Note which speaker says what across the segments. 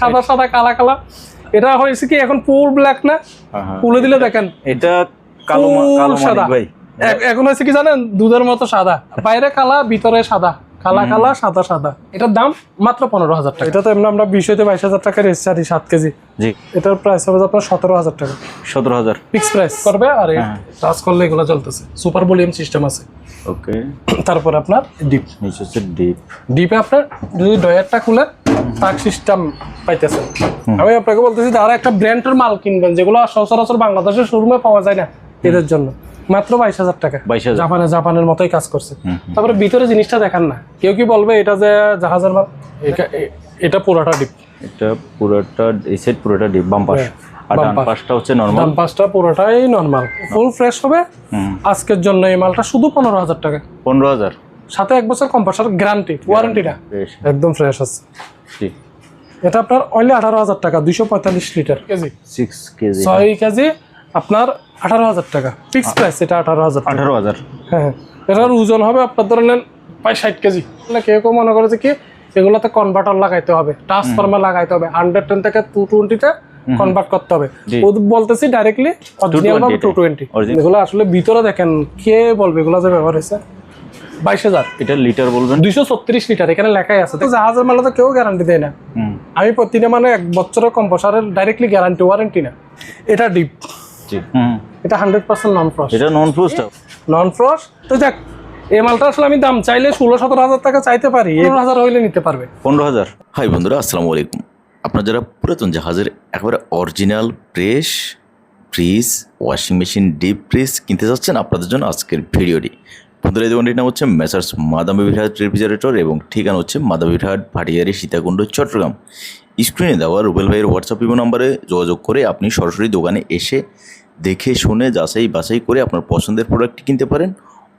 Speaker 1: সাদা সাদা কালা কালা। এটা হয়েছে কি এখন পুর ব্ল্যাক না?
Speaker 2: হ্যাঁ, হ্যাঁ।
Speaker 1: দিলে দেখেন।
Speaker 2: এটা কালো কালো
Speaker 1: সাদা।
Speaker 2: ভাই।
Speaker 1: এখন হয়েছে কি জানেন? দুধের মতো সাদা। বাইরে কালা ভিতরে সাদা। কালা কালা সাদা সাদা। এটার দাম মাত্র পনেরো হাজার টাকা। এটা তো এমনি আমরা বিশ হইতে বাইশ হাজার টাকা রেজিস্টারি সাত কেজি।
Speaker 2: জি।
Speaker 1: এটার প্রাইস হবে আপনার সতেরো হাজার টাকা।
Speaker 2: সতেরো হাজার।
Speaker 1: ফিক্স প্রাইস করবে আর
Speaker 2: হ্যাঁ।
Speaker 1: করলে এগুলো চলতেছে। সুপার ভলিউম সিস্টেম আছে।
Speaker 2: ওকে
Speaker 1: তারপর আপনার ডিপ
Speaker 2: নিচে ডিপ
Speaker 1: ডিপে আপনার যদি ডয়ারটা খুলে তাক সিস্টেম পাইতেছেন আমি আপনাকে বলতেছি যারা একটা ব্র্যান্ডের মাল কিনবেন যেগুলো সচরাচর বাংলাদেশের শোরুমে পাওয়া যায় না এদের জন্য। মাত্র বাইশ হাজার টাকা। জাপানে জাপানের মতোই কাজ করছে। তারপরে ভিতরে জিনিসটা দেখান না। কেউ কি বলবে এটা যে জাহাজের মাল? এটা- পুরোটা ডিপ।
Speaker 2: এটা পুরোটা এই সেট পুরোটা ডিপ বাম পাশ।
Speaker 1: হ্যাঁ,
Speaker 2: আর ডান পাশটা হচ্ছে নর্মাল
Speaker 1: দাম পাঁচটা পুরোটাই নর্মাল ফুল ফ্রেশ হবে। আজকের জন্য এই মালটা শুধু পনেরো হাজার টাকা।
Speaker 2: পনেরো হাজার।
Speaker 1: সাথে এক বছর কম্পাসার গ্যারান্টি ওয়ারেন্টিটা একদম ফ্রেশ আছে। এটা আপনার অনলি আঠারো হাজার টাকা দুইশো পঁয়তাল্লিশ লিটার কেজি।
Speaker 2: Six KG.
Speaker 1: ছয় কেজি আপনার আঠারো হাজার টাকা। ফিক্স প্রাইস এটা আঠারো হাজার
Speaker 2: আঠারো হাজার।
Speaker 1: হ্যাঁ এটার ওজন হবে আপনার ধরে নেন প্রায় ষাট কেজি। তাহলে কেউ কেউ মনে করে যে কি এগুলোতে কনভার্টার লাগাইতে হবে ট্রান্সফরমার লাগাইতে হবে হান্ড্রেড টেন থেকে টু টোয়েন্টিতে কনভার্ট করতে হবে। ও বলতেছি ডাইরেক্টলি অরিজিনাল ভাবে
Speaker 2: 220
Speaker 1: টু টোয়েন্টি। এগুলো আসলে ভিতরে দেখেন কে বলবে এগুলো যে ব্যবহার হয়েছে। বাইশ হাজার।
Speaker 2: এটা লিটার বলবেন?
Speaker 1: দুইশো ছত্রিশ লিটার এখানে লেখাই আছে। তো জাহাজের মালে তো কেউ গ্যারান্টি দেয় না।
Speaker 2: হুম।
Speaker 1: আমি প্রতিটা মানে এক বছরের ডাইরেক্টলি গ্যারান্টি ওয়ারেন্টি না। এটা ডিপ
Speaker 2: হুম।
Speaker 1: এটা হান্ড্রেড পার্সেন্ট নন ফ্রস্ট
Speaker 2: এটা নন ফ্রুস্ট
Speaker 1: নন ফ্রস্ট তো দেখ এই মালটা আসলে আমি দাম চাইলে ষোলো সতেরো হাজার টাকা চাইতে পারি। পনেরো হাজার হইলে নিতে পারবে।
Speaker 2: পনেরো হাজার।
Speaker 3: হাই বন্ধুরা আসসালামু আলাইকুম। আপনারা যারা পুরাতন জাহাজের একেবারে original press fridge washing machine deep fridge কিনতে চাচ্ছেন আপনাদের জন্য আজকের ভিডিওটি বন্ধুরা, এই দোকানটির নাম হচ্ছে মেসার্স মাদাম বিহার রেফ্রিজারেটর এবং ঠিকানা হচ্ছে মাদাম বিহার ভাটিয়ারি সীতাকুণ্ড, চট্টগ্রাম। স্ক্রিনে দেওয়া রুবেল ভাইয়ের হোয়াটসঅ্যাপ ইমো নাম্বারে যোগাযোগ করে আপনি সরাসরি দোকানে এসে দেখে, শুনে, যাচাই বাছাই করে আপনার পছন্দের প্রোডাক্টটি কিনতে পারেন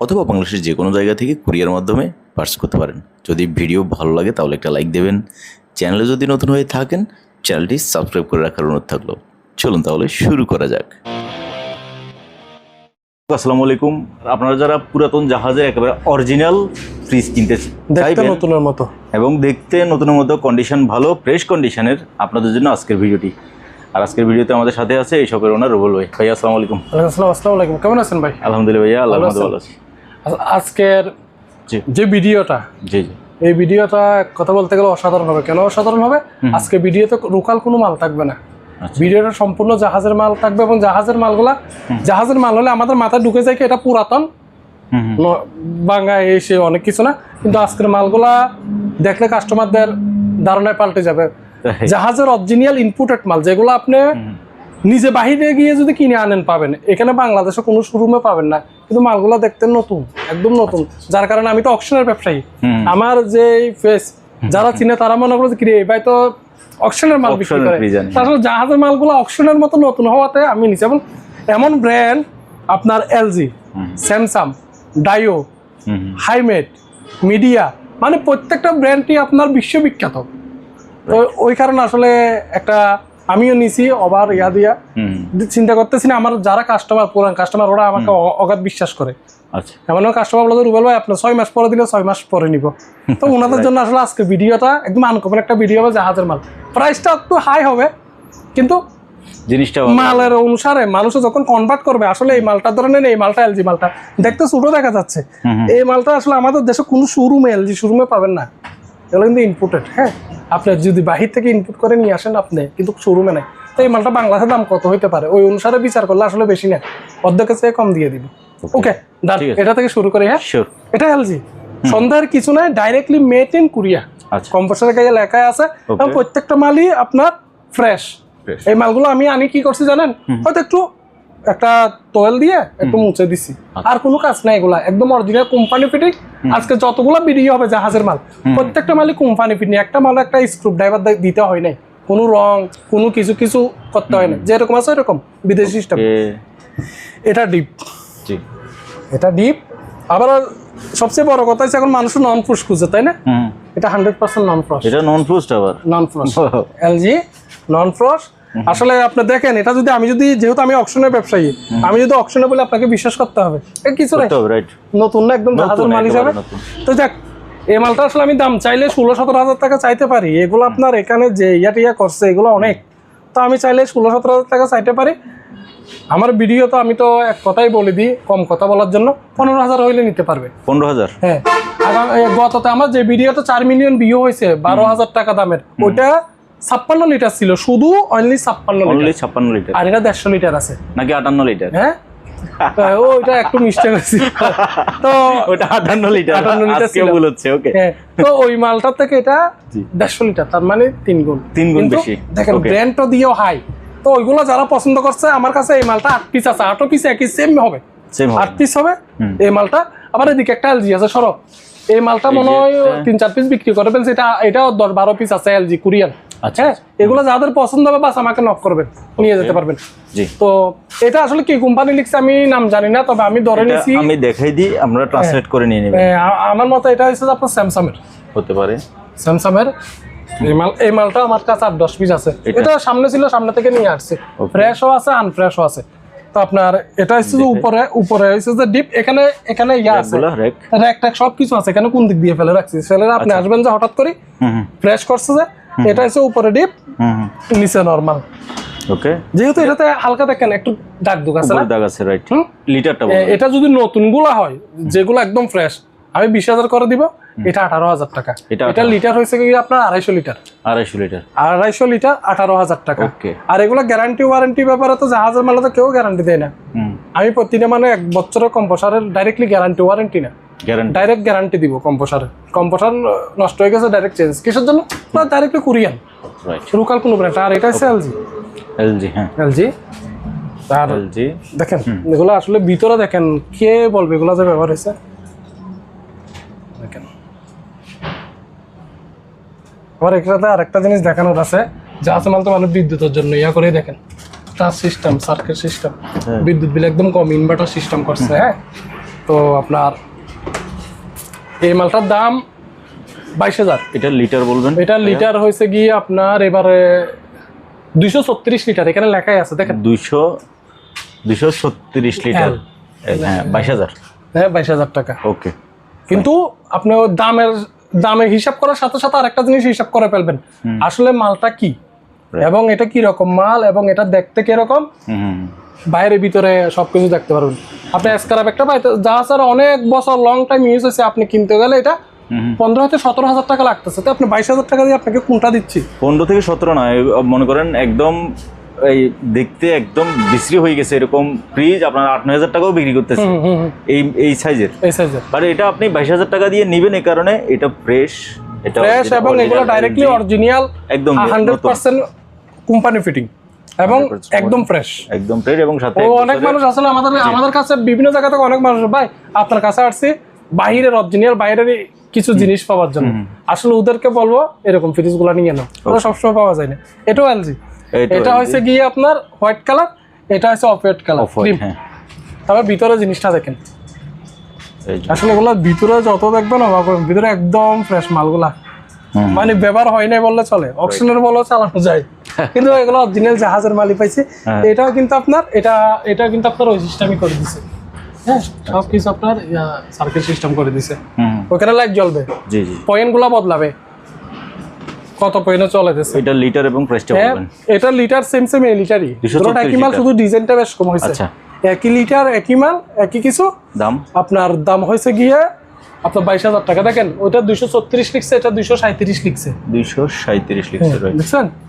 Speaker 3: অথবা বাংলাদেশের যে কোনো জায়গা থেকে কুরিয়ার মাধ্যমে পার্স করতে পারেন। যদি ভিডিও ভালো লাগে তাহলে একটা লাইক দেবেন। চ্যানেলে যদি নতুন হয়ে থাকেন, চ্যানেলটি সাবস্ক্রাইব করে রাখার অনুরোধ থাকল। চলুন তাহলে শুরু করা যাক।
Speaker 2: আসসালামু আলাইকুম। আপনারা যারা পুরাতন জাহাজের একেবারে অরিজিনাল ফ্রিজ কিনতে চাইবেন
Speaker 1: নতুনের মতো।
Speaker 2: এবং দেখতে নতুনের মতো কন্ডিশন ভালো ফ্রেশ কন্ডিশনের আপনাদের জন্য আজকের ভিডিওটি। আর আজকের ভিডিওতে আমাদের সাথে আছে এই শপের ওনার রুবুল ভাই। ভাই আসসালামু আলাইকুম।
Speaker 1: আসসালাম আলাইকুম। কেমন আছেন ভাই?
Speaker 2: আলহামদুলিল্লাহ ভাইয়া আল্লাহ
Speaker 1: ভালো
Speaker 2: আছি।
Speaker 1: আজকের যে ভিডিওটা
Speaker 2: জি জি।
Speaker 1: এই ভিডিওটা কথা বলতে গেলে অসাধারণ হবে। কেন অসাধারণ হবে? আজকে ভিডিওতে লোকাল কোনো মাল থাকবে না। ভিডিওটা সম্পূর্ণ জাহাজের মাল থাকবে এবং জাহাজের মালগুলা জাহাজের মাল হলে আমাদের মাথায় ঢুকে যায় কি এটা পুরাতন। বাঙ্গা এসে অনেক কিছু না। কিন্তু আজকের মালগুলা দেখলে কাস্টমারদের ধারণায় পাল্টে যাবে। জাহাজের অরিজিনাল ইনপুটেড মাল যেগুলো আপনি নিজে বাহিরে গিয়ে যদি কিনে আনেন পাবেন। এখানে বাংলাদেশে কোনো শোরুমে পাবেন না। কিন্তু মালগুলো দেখতে নতুন একদম নতুন। যার কারণে আমি তো অকশনের ব্যবসায়ী। আমার যে ফেস যারা চিনে তারা মনে করো যে ভাই তো অকশনের মাল বিক্রি করে। তারপর জাহাজের মালগুলো অকশনের মতো নতুন হওয়াতে আমি নিচ্ছি এবং এমন ব্র্যান্ড আপনার এলজি স্যামসাং ডাইও হাইমেট মিডিয়া মানে প্রত্যেকটা ব্র্যান্ডটি আপনার বিশ্ববিখ্যাত। তো ওই কারণে আসলে একটা আমিও নিছি অবার ইয়া দিয়া। চিন্তা করতেছি না আমার যারা কাস্টমার পুরান কাস্টমার ওরা আমাকে অগাধ বিশ্বাস করে।
Speaker 2: আচ্ছা।
Speaker 1: এমন কাস্টমার বলে রুবেল ভাই আপনার ছয় মাস পরে দিলে ছয় মাস পরে নিব। তো ওনাদের জন্য আসলে আজকে ভিডিওটা একদম আনকমন একটা ভিডিও হবে জাহাজের মাল। প্রাইসটা একটু হাই হবে কিন্তু
Speaker 2: জিনিসটা
Speaker 1: মালের অনুসারে মানুষ যখন কনভার্ট করবে আসলে এই মালটা ধরে নেন এই মালটা এলজি মালটা। দেখতে ছোট দেখা যাচ্ছে। এই মালটা আসলে আমাদের দেশে কোনো শোরুমে এলজি শোরুমে পাবেন না। এগুলো কিন্তু ইনপুটেড হ্যাঁ? আপনি যদি বাহির থেকে ইনপুট করে নিয়ে আসেন আপনি কিন্তু শোরুমে নাই। তো এই মালটা বাংলাদেশের দাম কত হইতে পারে? ওই অনুসারে বিচার করলে আসলে বেশি না অর্ধেকের চেয়ে কম দিয়ে দিব। ওকে ডান এটা থেকে শুরু করি হ্যাঁ? এটা এলজি সন্ধ্যার কিছু নাই ডাইরেক্টলি মেড ইন কুরিয়া কম্পোসারের গায়ে লেখা আছে। এবং প্রত্যেকটা মালই আপনার ফ্রেশ এই মালগুলো আমি আনি কি করছি জানেন? হয়তো একটু একটা তোয়েল দিয়ে একটু মুছে দিছি। আর কোনো কাজ নাই এগুলা। একদম অরিজিনাল কোম্পানি ফিটিং আজকে যতগুলো ভিডিও হবে জাহাজের মাল প্রত্যেকটা মালই কোম্পানি ফিটিং একটা মাল একটা স্ক্রু ড্রাইভার দিতে হয় নাই। কোনো রং কোনো কিছু কিছু করতে হয় না যেরকম আছে এরকম বিদেশি সিস্টেম এটা ডিপ
Speaker 2: জি।
Speaker 1: এটা ডিপ আবার সবচেয়ে বড় কথা হচ্ছে এখন মানুষ নন ফ্রুশ খুঁজে তাই না? এটা হান্ড্রেড পার্সেন্ট নন ফ্রশ
Speaker 2: এটা নন ফ্রুস্ট আবার?
Speaker 1: নন ফ্রস এলজি নন ফ্রস আসলে আপনি দেখেন এটা যদি আমি যদি যেহেতু আমি অকশনের ব্যবসায়ী আমি যদি অকশনে বলে আপনাকে বিশ্বাস করতে হবে কিছু নাই নতুন না একদম জাহাজের মাল হিসাবে তো যাক এই মালটা আসলে আমি দাম চাইলে ষোলো সতেরো হাজার টাকা চাইতে পারি। এগুলো আপনার এখানে যে ইয়া টিয়া করছে এগুলো অনেক। তো আমি চাইলে ষোলো সতেরো হাজার টাকা চাইতে পারি। আমার ভিডিও তো আমি তো এক কথাই বলে দিই কম কথা বলার জন্য পনেরো হাজার হইলে নিতে পারবে।
Speaker 2: পনেরো হাজার?
Speaker 1: হ্যাঁ। গততে আমার যে ভিডিওতে চার মিলিয়ন ভিউ হয়েছে বারো হাজার টাকা দামের ওইটা ছাপ্পান্ন লিটার ছিল শুধু অনলি ছাপ্পান্ন
Speaker 2: অনলি
Speaker 1: লিটার।
Speaker 2: ছাপ্পান্ন লিটার।
Speaker 1: আর এটা দেড়শো লিটার আছে।
Speaker 2: নাকি আটান্ন লিটার?
Speaker 1: হ্যাঁ? ও একটু মিস্টেক হয়েছে তো
Speaker 2: ওটা আটান্ন লিটার।
Speaker 1: 58 লিটার ছিল।
Speaker 2: ভুল ওকে
Speaker 1: হ্যাঁ তো ওই মালটার থেকে এটা দেড়শো লিটার তার মানে তিন গুণ।
Speaker 2: তিন গুণ বেশি।
Speaker 1: দেখেন ব্র্যান্ডটা দিয়েও হাই তো ওইগুলো যারা পছন্দ করছে আমার কাছে এই মালটা আট পিস আছে। আটও পিস একই সেম হবে।
Speaker 2: সেম
Speaker 1: আট পিস হবে এই মালটা। আবার এদিকে একটা এলজি আছে সরো। এই মালটা মনে হয় তিন চার পিস বিক্রি করে ফেলছে। এটা এটাও দশ বারো পিস আছে এলজি কুরিয়ান
Speaker 2: আচ্ছা,
Speaker 1: এগুলো যাদের পছন্দ হবে বাস আমাকে নক করবেন নিয়ে যেতে পারবেন।
Speaker 2: জি।
Speaker 1: তো এটা আসলে কি কোম্পানি লিখছে আমি নাম জানি না তবে আমি ধরে নিছি
Speaker 2: আমি দেখাই দিই আমরা ট্রান্সলেট করে নিয়ে নেবেন।
Speaker 1: আমার মতে এটা হচ্ছে যে আপনার স্যামসাংয়ের
Speaker 2: হতে পারে।
Speaker 1: স্যামসাংয়ের এই এই মালটা আমার কাছে আট দশ পিস আছে।
Speaker 2: এটা?
Speaker 1: এটা সামনে ছিল সামনে থেকে নিয়ে আসছে. ফ্রেশও আছে আনফ্রেশও আছে। তো আপনার এটা হচ্ছে যে উপরে উপরে হচ্ছে যে ডিপ এখানে এখানে ইয়া আছে।
Speaker 2: রেক
Speaker 1: র্যাক ট্যাক সব কিছু আছে এখানে কোন দিক দিয়ে ফেলে রাখছি? ফেলে আপনি
Speaker 2: আচ্ছা।
Speaker 1: আসবেন যে হঠাৎ করে ফ্রেশ করছে যে এটা হচ্ছে উপরে ডিপ নিচে নর্মাল
Speaker 2: ওকে
Speaker 1: যেহেতু এটাতে হালকা দেখেন একটু দাগ দুগ আছে
Speaker 2: দাগ আছে রাইট লিটারটা
Speaker 1: এটা যদি হয় যেগুলো একদম ফ্রেশ আমি বিশ হাজার করে দিব এটা আঠারো হাজার টাকা।
Speaker 2: এটা
Speaker 1: এটা লিটার হয়েছে কি আপনার আড়াইশো লিটার
Speaker 2: আড়াইশো লিটার
Speaker 1: আড়াইশো লিটার আঠারো হাজার টাকা।
Speaker 2: ওকে
Speaker 1: আর এগুলো গ্যারান্টি ওয়ারেন্টি ব্যাপারে তো জাহাজের মালে তো কেউ গ্যারান্টি দেয় না। আমি প্রতিটা মানে এক বছরের কম্পোসারের ডাইরেক্টলি গ্যারান্টি ওয়ারেন্টি না। ডাইরেক্ট গ্যারান্টি দিব কম্পোসারের কম্পোসার নষ্ট হয়ে গেছে ডাইরেক্ট চেঞ্জ কিসের জন্য? না ডাইরেক্টলি কুরিয়ান লোকাল কোনো ব্র্যান্ড আর এটা হচ্ছে এলজি
Speaker 2: এলজি হ্যাঁ।
Speaker 1: এলজি আর
Speaker 2: এলজি
Speaker 1: দেখেন এগুলো আসলে ভিতরে দেখেন কে বলবে? এগুলো যে ব্যবহার হয়েছে। দেখেন। আবার এখানে আরেকটা জিনিস দেখানোর আছে। যা আছে মাল তো মানুষ বিদ্যুতের জন্য ইয়া করে দেখেন। Touch system circuit system. বিদ্যুৎ বিল একদম কম ইনভার্টার সিস্টেম করছে হ্যাঁ। তো আপনার এই মালটার দাম বাইশ হাজার।
Speaker 2: এটা লিটার বলবেন?
Speaker 1: এটা লিটার হয়েছে গিয়ে আপনার এবারে দুইশো ছত্রিশ লিটার এখানে লেখাই আছে দেখেন।
Speaker 2: দুইশো দুইশো ছত্রিশ লিটার। হ্যাঁ বাইশ হাজার।
Speaker 1: হ্যাঁ বাইশ হাজার টাকা।
Speaker 2: ওকে।
Speaker 1: কিন্তু আপনি ওই দামের দামে হিসাব করার সাথে সাথে আরেকটা জিনিস হিসাব করে ফেলবেন। আসলে মালটা কি? এবং এটা কি রকম মাল? এবং এটা দেখতে কীরকম বাইরে ভিতরে সবকিছু দেখতে পারবেন। আপনি স্ক্রাব একটা পাইতে যা স্যার অনেক বছর লং টাইম ইউজ হয়েছে আপনি কিনতে গেলে এটা। পনেরো থেকে সতেরো হাজার টাকা লাগতেছে। তো আপনি বাইশ হাজার টাকা দিয়ে আপনাকে কোনটা দিচ্ছি?
Speaker 2: পনেরো থেকে সতেরো না মনে করেন একদম এই দেখতে একদম বিশ্রী হয়ে গেছে। এরকম ফ্রিজ আপনার আট নয় হাজার টাকাও বিক্রি করতেছে। এই এই সাইজের
Speaker 1: এই সাইজের
Speaker 2: বাট এটা আপনি বাইশ হাজার টাকা দিয়ে নেবেন এই কারণে এটা ফ্রেশ এটা
Speaker 1: ফ্রেশ এবং এগুলো ডাইরেক্টলি অরিজিনাল
Speaker 2: একদম
Speaker 1: হান্ড্রেড পার্সেন্ট কোম্পানি ফিটিং এবং একদম ফ্রেশ
Speaker 2: একদম ফ্রেশ এবং সাথে
Speaker 1: ও অনেক মানুষ আসলে আমাদের আমাদের কাছে বিভিন্ন জায়গা থেকে অনেক মানুষ ভাই আপনার কাছে আসছে বাইরের অরিজিনাল বাইরের কিছু জিনিস পাওয়ার জন্য। আসলে ওদেরকে বলব এরকম ফ্রিজগুলা নিয়ে নাও। সবসময় পাওয়া যায় না। এটাও এলজি এটা হয়েছে গিয়ে আপনার হোয়াইট কালার এটা হচ্ছে অফ হোয়াইট কালার
Speaker 2: হ্যাঁ।
Speaker 1: তারপর ভিতরে জিনিসটা দেখেন। আসলে এগুলো ভিতরে যত দেখবেন অবাক ভিতরে একদম ফ্রেশ মালগুলা। মানে ব্যবহার হয় নাই বললে চলে। অক্সিজেনের বলও চালানো যায়। কিন্তু এগুলো অরিজিনাল জাহাজের মালি পাইছে
Speaker 2: হ্যাঁ।
Speaker 1: এটাও কিন্তু আপনার এটা এটা কিন্তু আপনার ওই সিস্টেমই করে দিছে। হ্যাঁ সব কিছু আপনার সার্কিট সিস্টেম করে দিছে। ওখানে লাইট জ্বলবে।
Speaker 2: জি জি।
Speaker 1: বদলাবে। কত পয়েন্টে চলে দিছে
Speaker 2: এটা লিটার এবং
Speaker 1: হ্যাঁ
Speaker 2: বলবেন
Speaker 1: এটা লিটার সেম সেম এই লিটারই
Speaker 2: 236
Speaker 1: দুটো একই মাল
Speaker 2: লিটার।
Speaker 1: শুধু ডিজাইনটা বেশ কম হয়েছে।
Speaker 2: আচ্ছা।
Speaker 1: একই লিটার একই মাল একই কিছু।
Speaker 2: দাম?
Speaker 1: আপনার দাম হয়েছে গিয়ে আপনার বাইশ হাজার টাকা। দেখেন ওইটা দুইশো ছত্রিশ লিখছে এটা দুইশো সাঁত্রিশ লিখছে।
Speaker 2: দুইশো সাঁত্রিশ রাইট
Speaker 1: বুঝছেন
Speaker 2: হ্যাঁ।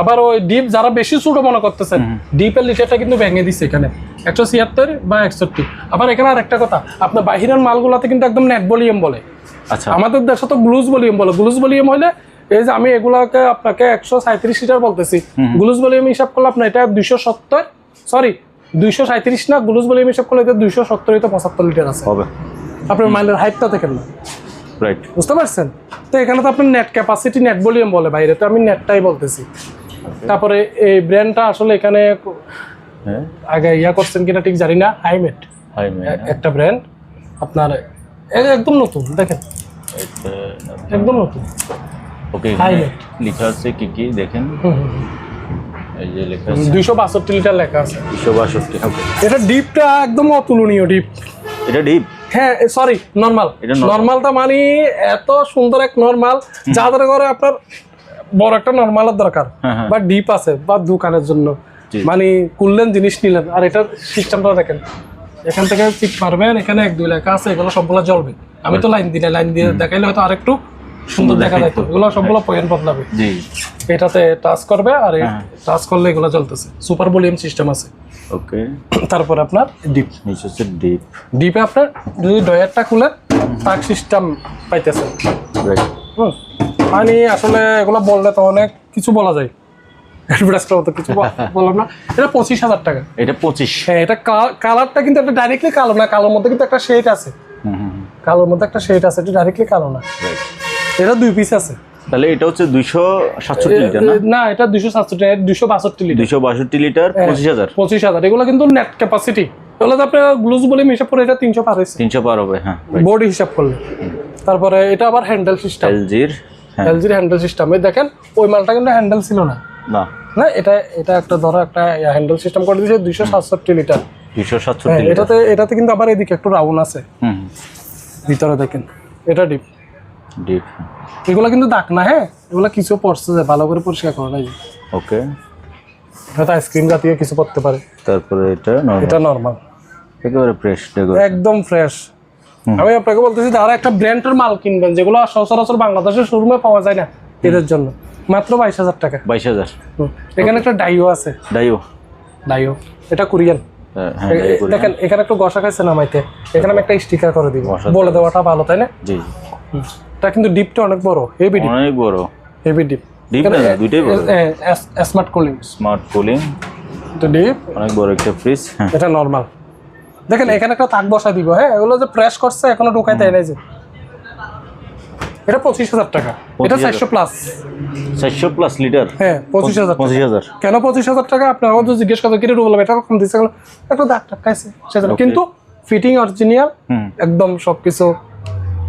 Speaker 1: আবার ওই ডিপ যারা বেশি ছোট মনে করতেছেন ডিপের লিটারটা কিন্তু ভেঙে দিচ্ছে এখানে। একশো ছিয়াত্তর বা একষট্টি। আবার এখানে আর একটা কথা আপনার বাহিরের মালগুলাতে কিন্তু একদম নেট ভলিউম বলে।
Speaker 2: আচ্ছা।
Speaker 1: আমাদের দেশে তো গ্লুজ ভলিউম বলে। গ্লুজ ভলিউম হলে এই যে আমি এগুলাকে আপনাকে একশো সাঁত্রিশ লিটার বলতেছি গ্লুজ ভলিউম হিসাব করলে আপনার এটা দুইশো সত্তর সরি দুইশো সাঁত্রিশ না গ্লুজ ভলিউম হিসাব করলে এটা দুইশো সত্তর তো পঁচাত্তর লিটার আছে।
Speaker 2: হবে।
Speaker 1: আপনার মাইলের হাইটটা দেখেন না।
Speaker 2: রাইট
Speaker 1: বুঝতে পারছেন? তো এখানে তো আপনার নেট ক্যাপাসিটি নেট ভলিউম বলে বাইরে তো আমি নেটটাই বলতেছি। তারপরে এই ব্র্যান্ডটা আসলে এখানে
Speaker 2: হ্যাঁ।
Speaker 1: আগে ইয়া করছেন কিনা ঠিক জানি না হাইমেট
Speaker 2: হাই ম্যান
Speaker 1: একটা ব্র্যান্ড আপনার একদম নতুন দেখেন। একদম নতুন।
Speaker 2: ওকে. লেখা আছে কি কি দেখেন। এই যে লেখা আছে।
Speaker 1: দুইশো বাষট্টি লিটার লেখা আছে।
Speaker 2: দুশো বাষট্টি ওকে
Speaker 1: এটা ডিপটা একদম অতুলনীয় ডিপ
Speaker 2: এটা ডিপ
Speaker 1: হ্যাঁ সরি নর্মাল নর্মালটা মানে এত সুন্দর এক নর্মাল যাদের ঘরে আপনার বড় একটা নর্মালের দরকার
Speaker 2: হ্যাঁ, হ্যাঁ।
Speaker 1: বা ডিপ আছে বা দোকানের জন্য। মানে কুললেন জিনিস নিলেন আর এটার সিস্টেমটা দেখেন। এখান থেকে চিপ মারবেন এখানে এক দুই লেখা আছে এগুলো সবগুলো জ্বলবে। আমি তো লাইন দিলে লাইন দিয়ে দেখাইলে হয়তো আরেকটু সুন্দর দেখা যাইতো। এগুলো সবগুলো পয়েন্ট বদলাবে। এটাতে টাচ করবে আর
Speaker 2: হ্যাঁ।
Speaker 1: টাচ করলে এগুলো জ্বলতেছে। সুপার ভলিউম সিস্টেম আছে।
Speaker 2: ওকে
Speaker 1: তারপরে আপনার ডিপ
Speaker 2: নিচে হচ্ছে ডিপ
Speaker 1: ডিপে আপনার যদি ডয়ারটা খুলে তাক সিস্টেম পাইতেছেন মানে আসলে এগুলো বললে তো অনেক কিছু বলা যায়। কিছু বল- বললাম না। এটা পঁচিশ হাজার টাকা।
Speaker 2: এটা পঁচিশ।
Speaker 1: হ্যাঁ এটা কালারটা কিন্তু একটা ডাইরেক্টলি কালো না কালোর মধ্যে কিন্তু একটা শেড আছে।
Speaker 2: হুম হুম
Speaker 1: কালোর মধ্যে একটা শেড আছে এটা ডাইরেক্টলি কালো না। এটা দুই পিস আছে।
Speaker 2: তাহলে এটা হচ্ছে দুইশো সাতষট্টি লিটার না?
Speaker 1: এটা দুইশো সাতষট্টি দুইশো বাষট্টি লিটার।
Speaker 2: দুইশো বাষট্টি লিটার পঁচিশ হাজার।
Speaker 1: পঁচিশ হাজার। এগুলো কিন্তু নেট ক্যাপাসিটি এগুলো তো আপনার গ্লুজ বলে হিসাব করে এটা তিনশো পার হয়েছে।
Speaker 2: তিনশো পার হবে হ্যাঁ
Speaker 1: বডি হিসাব করলে। তারপরে এটা আবার হ্যান্ডেল সিস্টেম
Speaker 2: এলজির হ্যাঁ।
Speaker 1: এলজির হ্যান্ডেল সিস্টেম এই দেখেন ওই মালটা কিন্তু হ্যান্ডেল ছিল না।
Speaker 2: না।
Speaker 1: না এটা এটা একটা ধরো একটা হ্যান্ডেল সিস্টেম করে দিয়েছে দুইশো সাতষট্টি লিটার।
Speaker 2: দুইশো
Speaker 1: হ্যাঁ
Speaker 2: সাতষট্টি
Speaker 1: এটাতে এটাতে কিন্তু আবার এদিকে একটু রাউন্ড আছে। ভিতরে দেখেন এটা ডিপ
Speaker 2: ডিপ
Speaker 1: এগুলো কিন্তু দাগ না হ্যাঁ? এগুলো কিছু পড়ছে যে ভালো করে পরিষ্কার করা নাই।
Speaker 2: ওকে
Speaker 1: হয়তো আইসক্রিম জাতীয় কিছু পড়তে পারে।
Speaker 2: তারপরে এটা নর্মাল
Speaker 1: এটা নর্মাল
Speaker 2: একেবারে ফ্রেশ
Speaker 1: একদম ফ্রেশ আমি আপনাকে বলতেছি যারা একটা ব্র্যান্ডের মাল কিনবেন যেগুলো সচরাচর বাংলাদেশের শোরুমে পাওয়া যায় না এদের জন্য। মাত্র বাইশ হাজার টাকা।
Speaker 2: বাইশ হাজার।
Speaker 1: এখানে একটা ডাইও আছে।
Speaker 2: ডাইও
Speaker 1: ডাইও এটা কোরিয়ান
Speaker 2: হ্যাঁ।
Speaker 1: দেখেন এখানে একটু ঘষা খাইছে নামাইতে এখানে আমি একটা স্টিকার করে দিব। বলে দেওয়াটা ভালো তাই না?
Speaker 2: জি।
Speaker 1: এটা কিন্তু ডিপটা অনেক বড় হেভি ডিপ
Speaker 2: অনেক বড়।
Speaker 1: হেভি ডিপ
Speaker 2: ডিপ না দুইটাই বড়।
Speaker 1: স্মার্ট কুলিং
Speaker 2: স্মার্ট কুলিং
Speaker 1: এটা ডিপ
Speaker 2: অনেক বড় একটা ফ্রিজ
Speaker 1: এটা নর্মাল দেখেন এখানে একটা তাক বসা দিব হ্যাঁ? এগুলো যে প্রেস করছে এখনও ঢুকাই দেয় নাই যে। এটা পঁচিশ হাজার টাকা। এটা
Speaker 2: 25,000
Speaker 1: চারশো প্লাস
Speaker 2: চারশো প্লাস লিটার
Speaker 1: হ্যাঁ পঁচিশ হাজার
Speaker 2: পঁচিশ হাজার।
Speaker 1: কেন পঁচিশ হাজার টাকা? আপনি আমাদের জিজ্ঞেস করতে কিনে বললাম এটা কম দিচ্ছে? একটু দাগ টাক খাইছে। সেজন্য কিন্তু ফিটিং অরিজিনাল একদম সবকিছু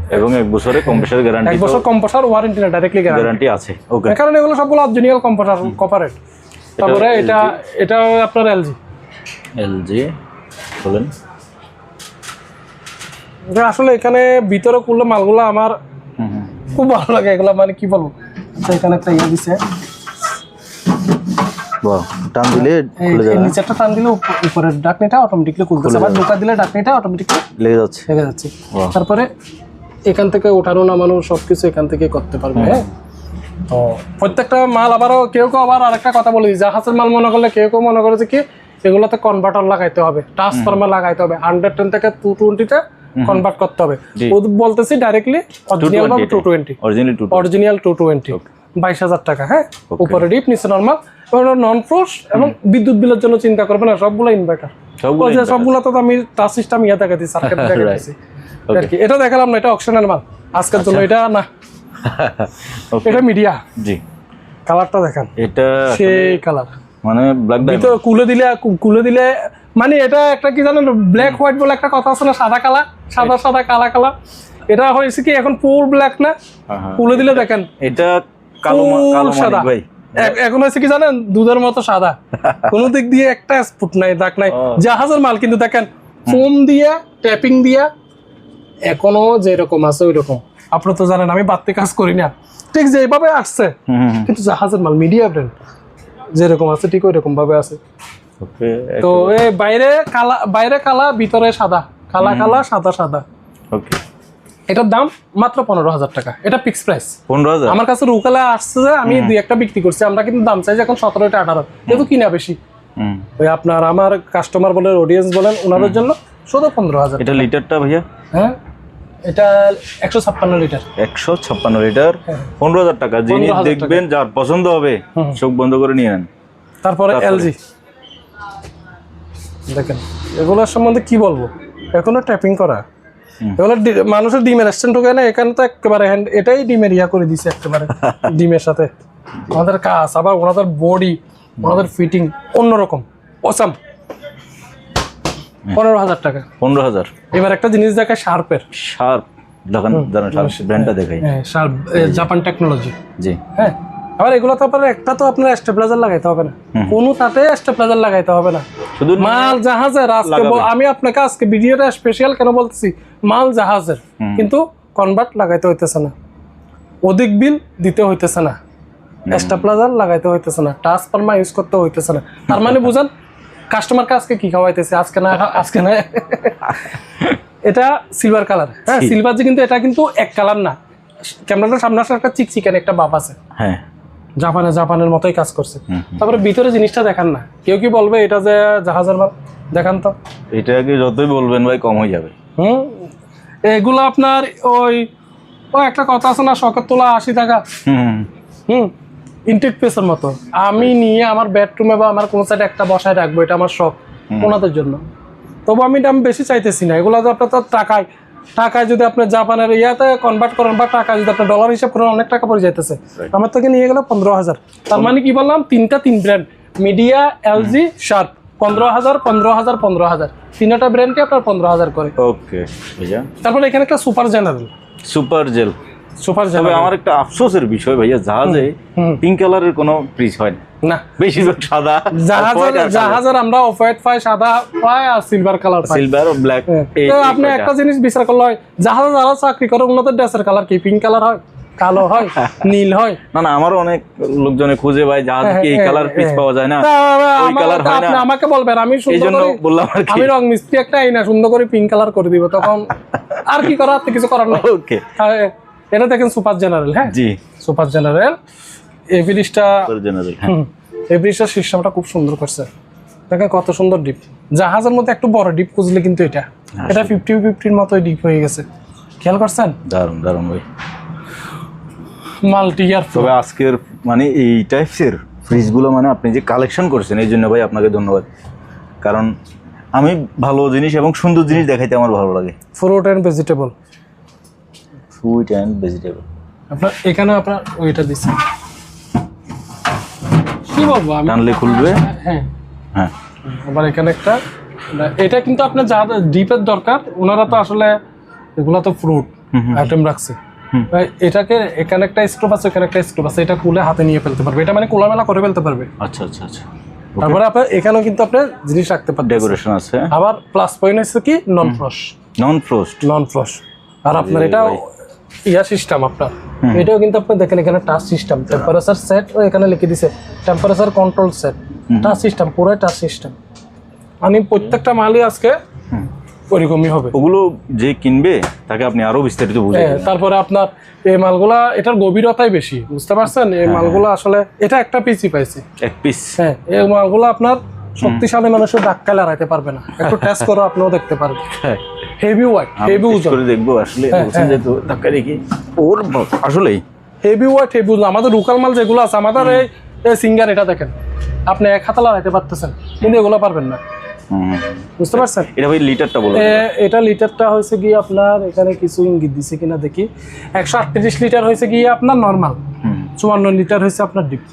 Speaker 2: এবং এক বছরে কম্প্রেসার
Speaker 1: এক বছর কম্পোসার ওয়ারেন্টি না ডাইরেক্টলি গ্যারান্টি
Speaker 2: গ্যারান্টি আছে। ওকে
Speaker 1: কারণ এগুলো সবগুলো অরিজিনাল কম্পোসার কপারেট তারপরে এটা এটা আপনার এলজি
Speaker 2: এলজি বলেন।
Speaker 1: আসলে এখানে ভিতরে করলে মালগুলো আমার খুব ভালো লাগে এগুলো মানে কি বলব? এখানে একটা ইয়ে দিছে।
Speaker 2: টান দিলে খুলে
Speaker 1: এই
Speaker 2: যাবে
Speaker 1: নিচেরটা টান দিলে উপ- উপরের ডাকনিটা অটোমেটিকলি খুলতেছে। ঢোকা দিলে ডাকনিটা অটোমেটিকলি
Speaker 2: লেগে যাচ্ছে।
Speaker 1: লেগে যাচ্ছে। তারপরে এখান থেকে ওঠানো নামানো সবকিছু এখান থেকে করতে পারবে হ্যাঁ? তো প্রত্যেকটা মাল আবারও কেউ কেউ আবার আরেকটা কথা বলে জাহাজের মাল মনে করলে কেউ কেউ মনে করেছে কি এগুলোতে কনভার্টার লাগাইতে হবে ট্রান্সফরমার লাগাইতে হবে হান্ড্রেড টেন থেকে টু টোয়েন্টিতে কনভার্ট করতে হবে। ও বলতেছি ডাইরেক্টলি অরিজিনাল ভাবে two twenty
Speaker 2: originally two
Speaker 1: twenty বাইশ হাজার টাকা হ্যাঁ? উপরে ডিপ নিচে নর্মাল নন ফ্রোস এবং বিদ্যুৎ বিলের জন্য চিন্তা করবে না সবগুলো ইনভার্টার
Speaker 2: সবগুলো
Speaker 1: তো আমি তার সিস্টেম ইয়ে দেখা দিচ্ছি সার্কিট দেখা এটা দেখালাম না এটা অপশনাল মাল। আজকের জন্য এটা না। এটা মিডিয়া
Speaker 2: জি।
Speaker 1: কালারটা দেখেন।
Speaker 2: এটা
Speaker 1: সেই কালার
Speaker 2: মানে ব্ল্যাক ডায়মন্ড
Speaker 1: কুলে দিলে কুলে দিলে মানে এটা একটা কি জানেন ব্ল্যাক হোয়াইট বলে একটা কথা আছে না সাদা কালা? সাদা সাদা কালা কালা। এটা হয়েছে কি এখন ফুল ব্ল্যাক না? কুলে দিলে দেখেন।
Speaker 2: এটা কালো কালো
Speaker 1: সাদা।
Speaker 2: ভাই।
Speaker 1: এখন হয়েছে কি জানেন দুধের মতো সাদা। কোনো দিক দিয়ে একটা স্পুট নাই দাগ নাই। জাহাজের মাল কিন্তু দেখেন ফোম দিয়ে ট্যাপিং দিয়া এখনও যেরকম আছে ওই রকম আপনি তো জানেন আমি বাড়তি কাজ করি না। ঠিক যেভাবে আসছে কিন্তু জাহাজের মাল মিডিয়া ব্র্যান্ড। যেরকম আছে ঠিক ওই রকম ভাবে আছে তো এই বাইরে কালা বাইরে কালা ভিতরে সাদা। কালা কালা সাদা সাদা।
Speaker 2: ওকে।
Speaker 1: এটার দাম মাত্র পনেরো হাজার টাকা। এটা ফিক্স প্রাইস
Speaker 2: পনেরো হাজার?
Speaker 1: আমার কাছে রুকালে আসছে যে আমি দুই একটা বিক্রি করছি আমরা কিন্তু দাম চাইছি এখন সতেরোটা আঠারো। যেহেতু কিনা বেশি।
Speaker 2: হুম।
Speaker 1: ওই আপনার আমার কাস্টমার বলেন অডিয়েন্স বলেন ওনাদের জন্য শুধু পনেরো হাজার
Speaker 2: এটা লিটারটা ভাইয়া?
Speaker 1: হ্যাঁ? এটা একশো ছাপ্পান্ন লিটার।
Speaker 2: একশো ছাপ্পান্ন লিটার
Speaker 1: হ্যাঁ।
Speaker 2: পনেরো হাজার টাকা। যিনি দেখবেন যার পছন্দ হবে চোখ বন্ধ করে নিয়ে নেন।
Speaker 1: তারপরে? এলজি। দেখেন এগুলোর সম্বন্ধে কি বলব? এখনও ট্যাপিং করা। এগুলো মানুষের ডিমের এক্সটেন্ট ঢোকে না এখানে তো একেবারে হ্যান্ড এটাই ডিমের ইয়া করে দিছে একেবারে ডিমের সাথে। ওনাদের কাজ আবার ওনাদের বডি ওনাদের ফিটিং অন্যরকম। অসাম পনেরো হাজার টাকা।
Speaker 2: পনেরো হাজার।
Speaker 1: এবার একটা জিনিস দেখায় শার্পের।
Speaker 2: শার্প শার্প ব্র্যান্ডটা দেখাই।
Speaker 1: হ্যাঁ শার্প জাপান টেকনোলজি
Speaker 2: জি।
Speaker 1: হ্যাঁ আবার এগুলো তো আপনার একটা তো আপনার স্টেবিলাইজার লাগাইতে হবে না। কোনো তাতে স্টেবিলাইজার লাগাইতে হবে না।
Speaker 2: শুধু
Speaker 1: মাল জাহাজের আজকে আমি আপনাকে আজকে ভিডিওটা স্পেশাল কেন বলতেছি? মাল জাহাজের। কিন্তু কনভার্ট লাগাইতে হইতেছে না। অধিক বিল দিতে হইতেছে না। স্টেবিলাইজার লাগাইতে হইতেছে না। ট্রান্সফরমার ইউজ করতে হইতেছে না। তার মানে বুঝান কাস্টমারকে আজকে কি খাওয়াইতেছে? আজকে না আজকে না? এটা সিলভার কালার হ্যাঁ সিলভার যে কিন্তু এটা কিন্তু এক কালার না। ক্যামেরাটার সামনে আসলে একটা চিকচিকেন একটা বাপ আছে।
Speaker 2: হ্যাঁ।
Speaker 1: জাপানে জাপানের মতোই কাজ করছে। তারপরে ভিতরে জিনিসটা দেখান না। কেউ কি বলবে এটা যে জাহাজের মাল দেখান তো।
Speaker 2: এটা কি যতই বলবেন ভাই কম হয়ে যাবে।
Speaker 1: হুম? এগুলো আপনার ওই ও একটা কথা আছে না শখের তোলা আশি টাকা।
Speaker 2: হুম।
Speaker 1: হুম? ইনটেক পেসের মতো। আমি নিয়ে আমার বেডরুমে বা আমার কোনো সাইডে একটা বসায় রাখব এটা আমার শখ ওনাদের জন্য। তবু আমি দাম বেশি চাইতেছি না। এগুলো তো আপনার তো টাকায় টাকায় যদি আপনি জাপানের ইয়াতে কনভার্ট করেন বা টাকা যদি আপনি ডলার হিসাব করেন অনেক টাকা পড়ে যাইতেছে। আমার থেকে নিয়ে গেল পনেরো হাজার। তার মানে কি বললাম? তিনটা তিন ব্র্যান্ড মিডিয়া এলজি শার্প পনেরো হাজার পনেরো হাজার পনেরো হাজার। তিনটা ব্র্যান্ডকে আপনার পনেরো হাজার করে।
Speaker 2: ওকে
Speaker 1: তারপরে এখানে একটা super general
Speaker 2: super gel
Speaker 1: super
Speaker 2: তবে আমার একটা আফসোসের বিষয় ভাইয়া জাহাজে পিঙ্ক কালারের কোনো প্রিজ হয় না।
Speaker 1: না।
Speaker 2: বেশিরভাগ সাদা
Speaker 1: জাহাজের জাহাজের আমরা অফ হোয়াইট পাই সাদা পাই আর সিলভার কালার পাই।
Speaker 2: সিলভার ও ব্ল্যাক
Speaker 1: তো আপনি একটা জিনিস বিচার করলে হয় জাহাজে যারা চাকরি করে উন্নত ড্রেসের কালার কি? পিঙ্ক কালার হয় কালো হয় নীল হয়?
Speaker 2: না না আমারও অনেক লোকজনে খুঁজে ভাই জাহাজে কি এই
Speaker 1: হ্যাঁ,
Speaker 2: কালার পিস
Speaker 1: হ্যাঁ।
Speaker 2: পাওয়া যায় না? ওই কালার হয় না?
Speaker 1: আপনি আমাকে বলবেন আমি সুন্দর করে
Speaker 2: বললাম আর কি।
Speaker 1: আমি রং মিস্ত্রি একটা আইনা সুন্দর করে পিঙ্ক কালার করে দিব তখন আর কি করার কিছু করার নাই।
Speaker 2: ওকে
Speaker 1: হ্যাঁ, এটা দেখেন সুপার জেনারেল হ্যাঁ?
Speaker 2: জি।
Speaker 1: Super general. এই ব্রিজটা
Speaker 2: জেনারেল হ্যাঁ।
Speaker 1: এই ব্রিজটার সিস্টেমটা খুব সুন্দর করছে। দেখেন কত সুন্দর ডিপ। জাহাজের মধ্যে একটু বড় ডিপ খুঁজলে কিন্তু এটা। এটা ফিফটি ফিফটির মতোই ডিপ হয়ে গেছে। খেয়াল করছেন?
Speaker 2: দারুণ দারুণ ভাই।
Speaker 1: মাল্টি ইয়ার
Speaker 2: তবে আজকের মানে এই টাইপসের ফ্রিজগুলো মানে আপনি যে কালেকশন করছেন এই জন্য ভাই আপনাকে ধন্যবাদ। কারণ আমি ভালো জিনিস এবং সুন্দর জিনিস দেখাইতে আমার ভালো লাগে।
Speaker 1: Fruit and vegetable
Speaker 2: food and vegetable
Speaker 1: আপনার এখানে আপনার ওইটা দিচ্ছে। কি বলব আমি
Speaker 2: টানলে খুলবে?
Speaker 1: হ্যাঁ।
Speaker 2: হ্যাঁ।
Speaker 1: আবার এখানে একটা এটা কিন্তু আপনার যা ডিপের দরকার ওনারা তো আসলে এগুলা তো ফ্রুট আইটেম রাখছে। এটাকে এখানে একটা স্ক্রুপ আছে এখানে একটা স্ক্রুপ আছে এটা খুলে হাতে নিয়ে ফেলতে পারবে। এটা মানে খোলামেলা করে ফেলতে পারবে।
Speaker 2: আচ্ছা আচ্ছা আচ্ছা।
Speaker 1: তারপরে আপনার এখানেও কিন্তু আপনি জিনিস রাখতে পারবেন
Speaker 2: ডেকোরেশন আছে।
Speaker 1: আবার প্লাস পয়েন্ট হচ্ছে কি? নন ফ্রস
Speaker 2: নন ফ্রোস্ট
Speaker 1: নন ফ্রস আর আপনার এটা। ইয়া সিস্টেম আপনার। এটাও কিন্তু আপনি দেখেন এখানে টাচ সিস্টেম টেম্পারেচার সেট ও এখানে লিখে দিছে temperature control set touch system পুরো টাচ সিস্টেম মানে প্রত্যেকটা মালই আজকে ওরকমই হবে।
Speaker 2: ওগুলো যে কিনবে তাকে আপনি আরও বিস্তারিত বুঝে
Speaker 1: হ্যাঁ, তারপরে আপনার এই মালগুলা এটার গভীরতাই বেশি বুঝতে পারছেন? এই মালগুলো আসলে এটা একটা পিসি পাইছি।
Speaker 2: এক পিস
Speaker 1: হ্যাঁ এই মালগুলো আপনার শক্তিশালী মানুষের ধাক্কা লড়াইতে পারবে না। একটু টেস্ট করে আপনিও দেখতে পারবেন।
Speaker 2: হ্যাঁ।
Speaker 1: হেভি ওয়াইট হেভি ওজন।
Speaker 2: করে দেখব আসলে
Speaker 1: হ্যাঁ,
Speaker 2: বলছেন যে তো ধাক্কা দেখি ওর আসলেই
Speaker 1: হেভি ওয়েট হেভি ওজন। আমাদের লোকাল মাল যেগুলো আছে আমাদের এই সিঙ্গার এটা দেখেন। আপনি এক হাতে লড়াইতে পারতেছেন। কিন্তু এগুলো পারবেন না। বুঝতে পারছেন?
Speaker 2: এটা ভাই লিটারটা বলো
Speaker 1: এটা লিটারটা হয়েছে গিয়ে আপনার এখানে কিছু ইঙ্গিত দিছে কিনা দেখি। একশো আটত্রিশ লিটার হয়েছে গিয়ে আপনার নর্মাল চুয়ান্ন লিটার হয়েছে আপনার ডিপ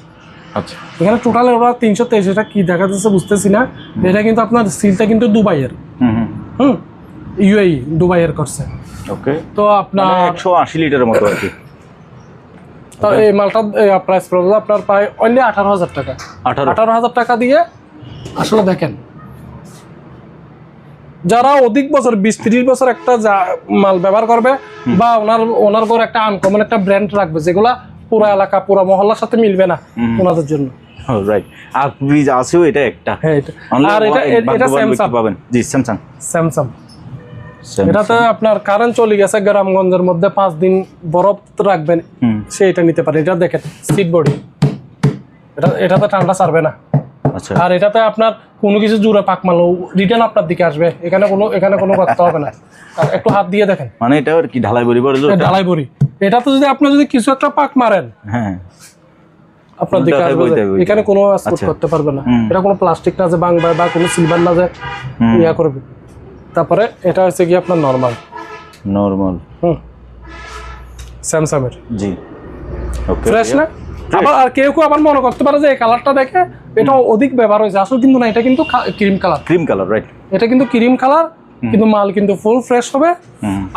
Speaker 2: আচ্ছা।
Speaker 1: এখানে টোটাল ওরা তিনশো তেইশ এটা কি দেখা যাচ্ছে বুঝতেছি না। এটা কিন্তু আপনার সিলটা কিন্তু দুবাইয়ের।
Speaker 2: হুম।
Speaker 1: ইউএই দুবাইয়ের করছে।
Speaker 2: ওকে
Speaker 1: তো আপনার
Speaker 2: মানে একশো আশি লিটারের মতো আর কি।
Speaker 1: তো এই মালটা প্রাইস পড়বে আপনার প্রায় অনলি আঠারো হাজার টাকা।
Speaker 2: আঠারো।
Speaker 1: আঠারো হাজার টাকা দিয়ে আসলে দেখেন যারা অধিক বছর বিশ ত্রিশ বছর একটা মাল ব্যবহার করবে বা ওনার ওনার ঘর একটা আনকমন একটা ব্র্যান্ড রাখবে যেগুলা পুরো এলাকা পুরো মহল্লার সাথে মিলবে না ওনাদের জন্য।
Speaker 2: রাইট আর ব্রিজ আছেও এটা একটা।
Speaker 1: হ্যাঁ এটা আর এটা এটা স্যামসাং
Speaker 2: পাবেন? জি স্যামসাং
Speaker 1: স্যামসাং এটাতে আপনার কারেন্ট চলে গেছে গ্রামগঞ্জের মধ্যে পাঁচ দিন বরফ রাখবেন নিতে পারে এটা দেখেন সিট বডি এটা এটাতে ঠান্ডা ছাড়বে না।
Speaker 2: আচ্ছা।
Speaker 1: আর এটাতে আপনার কোনো কিছু জুড়ে পাক মারলো রিটার্ন আপনার দিকে আসবে। এখানে কোনো এখানে কোনো করতে হবে না। আর একটু হাত দিয়ে দেখেন।
Speaker 2: মানে এটা আর কি ঢালাই পরিবার
Speaker 1: এই ঢালাই বড়ি। এটাতে যদি আপনি যদি কিছু একটা পাক মারেন
Speaker 2: হ্যাঁ।
Speaker 1: আপনার দিকে আসবে। এখানে কোনো
Speaker 2: আচ্ছা।
Speaker 1: করতে পারবে না। এটা কোনো প্লাস্টিক না যে বাংবা বা কোনো সিলভার না যে ইয়া করবে। তারপরে এটা হচ্ছে কি আপনার নর্মাল
Speaker 2: নর্মাল
Speaker 1: হুম। স্যামসাং এর
Speaker 2: জি ওকে
Speaker 1: ফ্রেশ না? আবার আর কেউ কেউ আবার মনে করতে পারে যে এই কালারটা দেখে এটা অধিক ব্যবহার হয়েছে। আসলে কিন্তু না এটা কিন্তু cream colour
Speaker 2: cream colour right
Speaker 1: এটা কিন্তু ক্রিম কালার কিন্তু মাল কিন্তু ফুল ফ্রেশ হবে।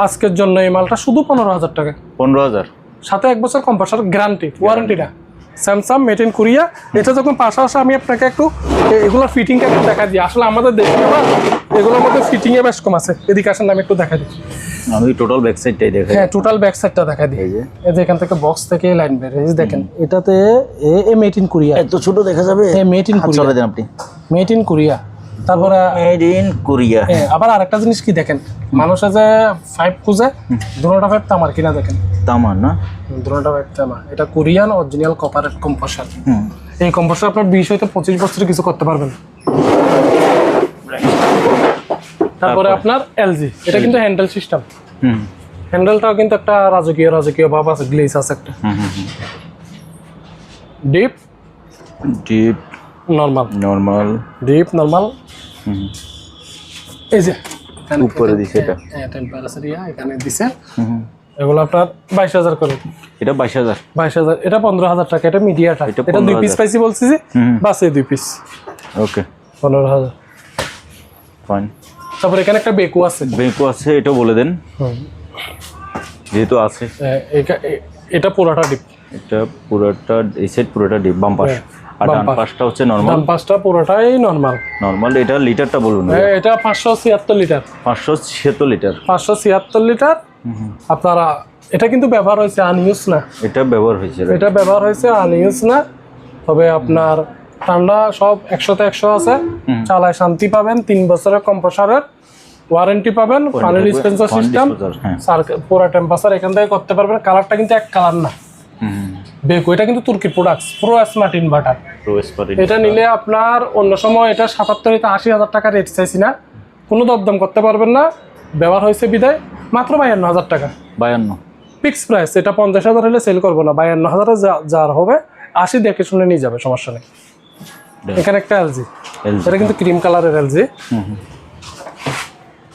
Speaker 1: আজকের জন্য এই মালটা শুধু পনেরো হাজার টাকা।
Speaker 2: পনেরো হাজার।
Speaker 1: সাথে এক বছর কম্পাসার গ্যারান্টি ওয়ারেন্টিটা স্যামসাং মেড ইন কোরিয়া এটা যখন পাশাপাশি আমি আপনাকে একটু এগুলোর ফিটিংটা একটু দেখা দিই। আসলে আমাদের দেশে এগুলোর মধ্যে ফিটিংয়ে এ বেশ কম আছে। এদিকে আসেন আমি একটু দেখা দিই।
Speaker 2: আমি টোটাল ব্যাক সাইডটাই দেখাই।
Speaker 1: হ্যাঁ টোটাল ব্যাক সাইডটা দেখা দিই।
Speaker 2: এই যে।
Speaker 1: এই যে এখান থেকে বক্স থেকে লাইন বের এই যে দেখেন এটাতে এ এ মেড ইন কোরিয়া
Speaker 2: এত ছোট দেখা যাবে?
Speaker 1: এ মেড ইন কোরিয়া
Speaker 2: চলে দেন আপনি।
Speaker 1: মেড ইন কোরিয়া তারপরে
Speaker 2: মেড ইন কোরিয়া
Speaker 1: আবার আরেকটা জিনিস কি দেখেন? মানুষ যে ফাইভ খুঁজে দুটা ফাইভ তামার কিনা দেখেন?
Speaker 2: তামান না?
Speaker 1: দুটা ফাইভ তামার। এটা কোরিয়ান অরিজিনাল কপারেট কম্পোসার
Speaker 2: হুম।
Speaker 1: এই কম্পোসার আপনার বিশ হইতে পঁচিশ বছরে কিছু করতে পারবেন। তারপরে আপনার এলজি এটা কিন্তু হ্যান্ডেল সিস্টেম
Speaker 2: হুম।
Speaker 1: হ্যান্ডেলটাও কিন্তু একটা রাজকীয় রাজকীয় ভাব আছে গ্লেস আছে একটা। Deep
Speaker 2: deep
Speaker 1: normal
Speaker 2: normal
Speaker 1: deep normal এই যে
Speaker 2: উপরে দিছে এটা।
Speaker 1: হ্যাঁ টেম্পারেচার ইয়া এখানে দিছে। এগুলো আপনার বাইশ হাজার করে।
Speaker 2: এটা বাইশ হাজার।
Speaker 1: বাইশ হাজার এটা পনেরো হাজার টাকা এটা মিডিয়াটা
Speaker 2: এটা
Speaker 1: এটা দুই পিস
Speaker 2: 15,000
Speaker 1: পাইছি বলছি যে বাস এই দুই পিস
Speaker 2: ওকে
Speaker 1: পনেরো হাজার।
Speaker 2: ফাইন
Speaker 1: তারপর এখানে একটা বেকু আছে।
Speaker 2: ব্যাংকও আছে এটাও বলে দেন।
Speaker 1: হুম।
Speaker 2: যেহেতু আছে।
Speaker 1: এ- এটা পুরাটা ডিপ
Speaker 2: এটা পুরোটা এই সাইড পুরোটা ডিপ বাম পাশ।
Speaker 1: হ্যাঁ,
Speaker 2: আর ডান পাশটা হচ্ছে নর্মাল
Speaker 1: দাম পাঁচটা পুরোটাই নর্মাল
Speaker 2: নর্মাল এটা লিটারটা বলুন
Speaker 1: এটা পাঁচশো ছিয়াত্তর লিটার
Speaker 2: পাঁচশো ছিয়াত্তর লিটার
Speaker 1: পাঁচশো ছিয়াত্তর লিটার আপনারা এটা কিন্তু ব্যবহার হয়েছে আনইউজ না।
Speaker 2: এটা ব্যবহার হয়েছে
Speaker 1: এটা ব্যবহার হয়েছে আনইউজ না। তবে আপনার ঠান্ডা সব একশোতে একশো আছে। চালায় শান্তি পাবেন তিন বছরের কম্প্রেসারের ওয়ারেন্টি পাবেন পানি ডিসপেন্সার সিস্টেম
Speaker 2: হ্যাঁ।
Speaker 1: পুরো টেম্পারেচার এখান থেকে করতে পারবেন। কালারটা কিন্তু এক কালার না। বেকো এটা কিন্তু তুর্কি প্রোডাক্টস প্রো স্মার্ট ইনভার্টার এটা নিলে আপনার অন্য সময় এটা সাতাত্তর থেকে আশি হাজার টাকা রেট চাইছি না। কোনো দরদাম করতে পারবেন না। ব্যবহার হয়েছে বিদায় মাত্র বায়ান্ন হাজার টাকা।
Speaker 2: বায়ান্ন।
Speaker 1: ফিক্স প্রাইস এটা পঞ্চাশ হাজার হলে সেল করব না। বায়ান্ন হাজারে যা- যার হবে আশি দেখে শুনে নিয়ে যাবে সমস্যা নেই। এখানে একটা এলজি এটা কিন্তু ক্রিম কালারের এলজি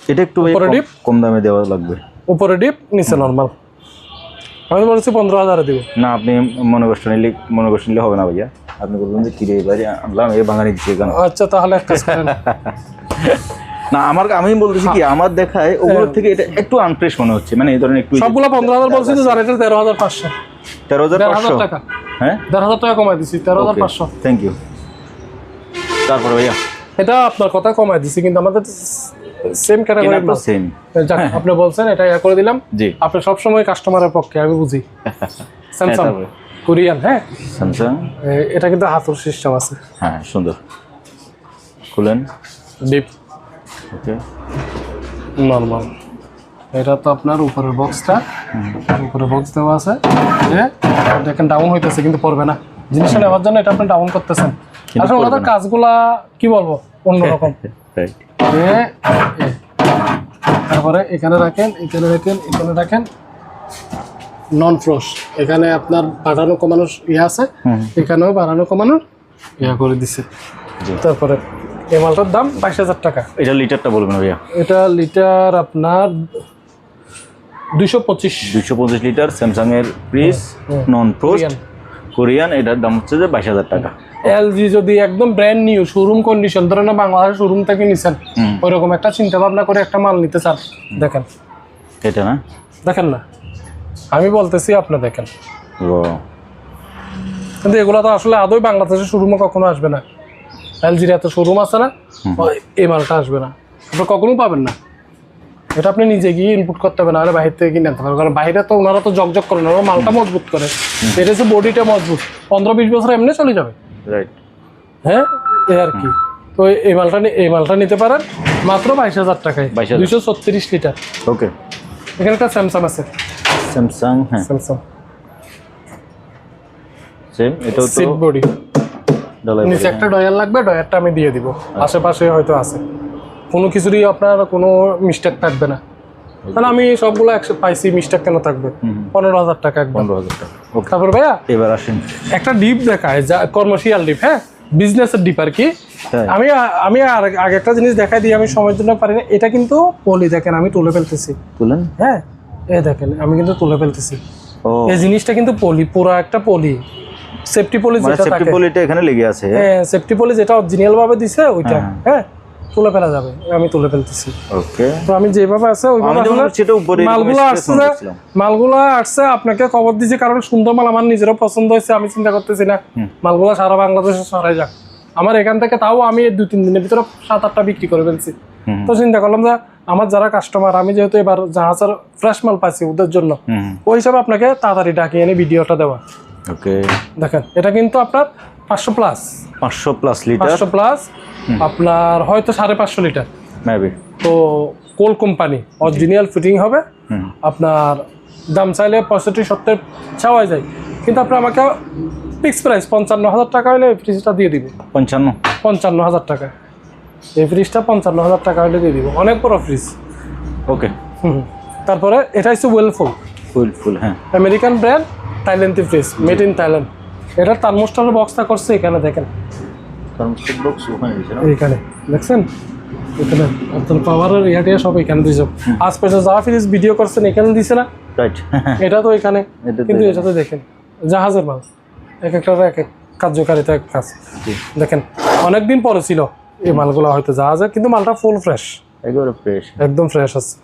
Speaker 2: এটা একটু? কম দামে দেওয়া লাগবে।
Speaker 1: উপরে ডিপ নিচে নর্মাল আমি বলেছি পনেরো হাজারে দিব।
Speaker 2: না আপনি মনে কষ্ট নিলে মনে কষ্ট নিলে হবে না ভাইয়া। আপনি বলবেন যে কিরে এবারে আনলাম এই বাঙালি দিচ্ছে কেন?
Speaker 1: আচ্ছা তাহলে এক কাজ করেন।
Speaker 2: না আমার আমি বলতেছি কি আমার দেখায় ওগুলোর থেকে এটা একটু আনফ্রেশ মনে হচ্ছে। মানে এই ধরনের একটু
Speaker 1: সবগুলো পনেরো হাজার বলছি তো যার এটা তেরো হাজার পাঁচশো।
Speaker 2: তেরো হাজার পাঁচশো?
Speaker 1: টাকা।
Speaker 2: হ্যাঁ?
Speaker 1: দেড় হাজার টাকা কমাই দিছি তেরো হাজার পাঁচশো।
Speaker 2: থ্যাংক ইউ তারপরে ভাইয়া?
Speaker 1: এটা আপনার কথা কমাই দিছি কিন্তু আমাদের সেম ক্যাটাগরি
Speaker 2: সেম
Speaker 1: আপনি বলছেন এটা ইয়া করে দিলাম।
Speaker 2: জি।
Speaker 1: আপনি সবসময় কাস্টমারের পক্ষে আমি বুঝি। স্যামসাং কোরিয়ান হ্যাঁ?
Speaker 2: স্যামসাং
Speaker 1: এটা কিন্তু হাতুর সিস্টেম আছে।
Speaker 2: হ্যাঁ সুন্দর। খুলেন।
Speaker 1: ডিপ
Speaker 2: ওকে।
Speaker 1: নর্মাল এটা তো আপনার উপরের বক্সটা উপরে বক্স দেওয়া আছে। যে দেখেন ডাউন হইতেছে কিন্তু পড়বে না। জিনিসটা নেওয়ার জন্য এটা আপনি ডাউন করতেছেন। আসলে ওনাদের কাজগুলা কি বলব অন্যরকম।
Speaker 2: রাইট।
Speaker 1: তারপরে এখানে রাখেন এখানে রাখেন এখানে রাখেন। নন ফ্রোস এখানে আপনার বাড়ানো কমানোর ইয়ে আছে। এখানেও বাড়ানো কমানোর ইয়া করে দিছে। তারপরে এই মালটার দাম বাইশ হাজার টাকা।
Speaker 2: এটা লিটারটা বলবেন ভাইয়া?
Speaker 1: এটা লিটার আপনার দুইশো পঁচিশ।
Speaker 2: দুইশো পঁচিশ লিটার স্যামসাং এর প্রিস নন পোস্ট কোরিয়ান এটার দাম হচ্ছে যে বাইশ হাজার টাকা।
Speaker 1: এলজি যদি একদম ব্র্যান্ড নিউ শোরুম কন্ডিশন ধরেন না বাংলাদেশ শোরুম থেকে নিছেন। ওইরকম একটা চিন্তা ভাবনা করে একটা মাল নিতে চান দেখেন।
Speaker 2: এটা না?
Speaker 1: দেখেন না। আমি বলতেছি আপনি দেখেন।
Speaker 2: ও।
Speaker 1: কিন্তু এগুলো তো আসলে আদৌ বাংলাদেশের শোরুমে কখনো আসবে না। এলজির এত শোরুম আছে না এই মালটা আসবে না। আপনি কখনো পাবেন না। এটা আপনি নিজে গিয়ে ইনপুট করতে হবে না হলে বাইরে থেকে কিনে আনতে পারবেন। কারণ বাইরে তো ওনারা তো জকজক করে না ওরা মালটা মজবুত করে। এটা হচ্ছে বডিটা মজবুত পনেরো বিশ বছর এমনি চলে যাবে।
Speaker 2: রাইট
Speaker 1: হ্যাঁ? এই আর কি। তো এই মালটা এই মালটা নিতে পারেন মাত্র বাইশ হাজার টাকায়।
Speaker 2: 22,000
Speaker 1: দুইশো ছত্রিশ লিটার।
Speaker 2: ওকে
Speaker 1: এখানে একটা স্যামসাং আছে।
Speaker 2: স্যামসাং হ্যাঁ।
Speaker 1: স্যামসাং
Speaker 2: সেম এটাও তো
Speaker 1: সিট বডি নিচে একটা ডয়ার লাগবে ডয়ারটা আমি দিয়ে দিব। আশেপাশে হয়তো আছে। কোনো কিছুরই আপনার কোনো মিস্টেক থাকবে না। তাহলে আমি সবগুলো একশো পাইছি মিস্টেক কেন থাকবে? পনেরো হাজার টাকা
Speaker 2: পনেরো হাজার টাকা।
Speaker 1: তারপর ভাইয়া?
Speaker 2: এবার আসেন।
Speaker 1: একটা ডিপ দেখায় যা কমার্শিয়াল ডিপ হ্যাঁ? বিজনেসের ডিপ আর কি। আমি আমি আগে একটা জিনিস দেখাই দিই আমি সময়ের জন্য পারি না। এটা কিন্তু পলি দেখেন আমি তুলে ফেলতেছি।
Speaker 2: তুলেন?
Speaker 1: হ্যাঁ? এ দেখেন আমি কিন্তু তুলে ফেলতেছি। এই জিনিসটা কিন্তু পলি পুরো একটা পলি। সেফটি পলি
Speaker 2: মানে
Speaker 1: যেটা
Speaker 2: সেফটি পলিটা এখানে লেগে আছে
Speaker 1: হ্যাঁ? সেফটি পলি যেটা অরিজিনাল ভাবে দিছে ওইটা
Speaker 2: হ্যাঁ।
Speaker 1: তুলে ফেলা যাবে আমি তুলে ফেলতেছি।
Speaker 2: ওকে
Speaker 1: তো আমি যেভাবে আছে ওইভাবে মালগুলো আসছে। মালগুলো আসছে আপনাকে খবর দিয়েছি কারণ সুন্দর মাল আমার নিজেরও পছন্দ হয়েছে আমি চিন্তা করতেছি না মালগুলো সারা বাংলাদেশে সরাই যাক। আমার এখান থেকে তাও আমি দুই তিন দিনের ভিতরে সাত আটটা বিক্রি করে ফেলছি। তো চিন্তা করলাম যে আমার যারা কাস্টমার আমি যেহেতু এবার জাহাজের ফ্রেশ মাল পাইছি ওদের জন্য ওই হিসাবে আপনাকে তাড়াতাড়ি ডাকিয়ে এনে ভিডিওটা দেওয়া।
Speaker 2: ওকে
Speaker 1: দেখেন এটা কিন্তু আপনার পাঁচশো প্লাস
Speaker 2: পাঁচশো প্লাস লিটার
Speaker 1: পাঁচশো প্লাস আপনার হয়তো সাড়ে পাঁচশো লিটার
Speaker 2: মেবি
Speaker 1: তো কোল কোম্পানি অরিজিনাল ফিটিং হবে। আপনার দাম চাইলে পঁয়ষট্টি সত্তর চাওয়া যায়। কিন্তু আপনি আমাকে ফিক্স প্রাইস পঞ্চান্ন হাজার টাকা হলে এই ফ্রিজটা দিয়ে দিব।
Speaker 2: পঞ্চান্ন।
Speaker 1: পঞ্চান্ন হাজার টাকা। এই ফ্রিজটা পঞ্চান্ন হাজার টাকা হলে দিয়ে দিব। অনেক বড় ফ্রিজ
Speaker 2: ওকে
Speaker 1: হুম। তারপরে এটা হচ্ছে ওয়েলফুল
Speaker 2: ফুল ফুল হ্যাঁ।
Speaker 1: আমেরিকান ব্র্যান্ড থাইল্যান্ডি ফ্রিজ মেড ইন থাইল্যান্ড এটার থার্মোস্টারের বক্সটা করছে এখানে দেখেন।
Speaker 2: ওখানে দিয়েছে
Speaker 1: দেখছেন? এখানে আপনার পাওয়ারের ইয়াটিয়া সব এখানে দিয়েছে। আজ পর্যন্ত যা ফ্রিজ ভিডিও করছেন এখানে দিছে না?
Speaker 2: রাইট
Speaker 1: এটা তো এখানে।
Speaker 2: এটা তো
Speaker 1: কিন্তু এটাতে দেখেন জাহাজের মাল। এক একটার এক এক কার্যকারিতা এক কাজ। দেখেন অনেকদিন পরে ছিল এই মালগুলো হয়তো জাহাজে কিন্তু মালটা ফুল ফ্রেশ
Speaker 2: একেবারে ফ্রেশ
Speaker 1: একদম ফ্রেশ আছে।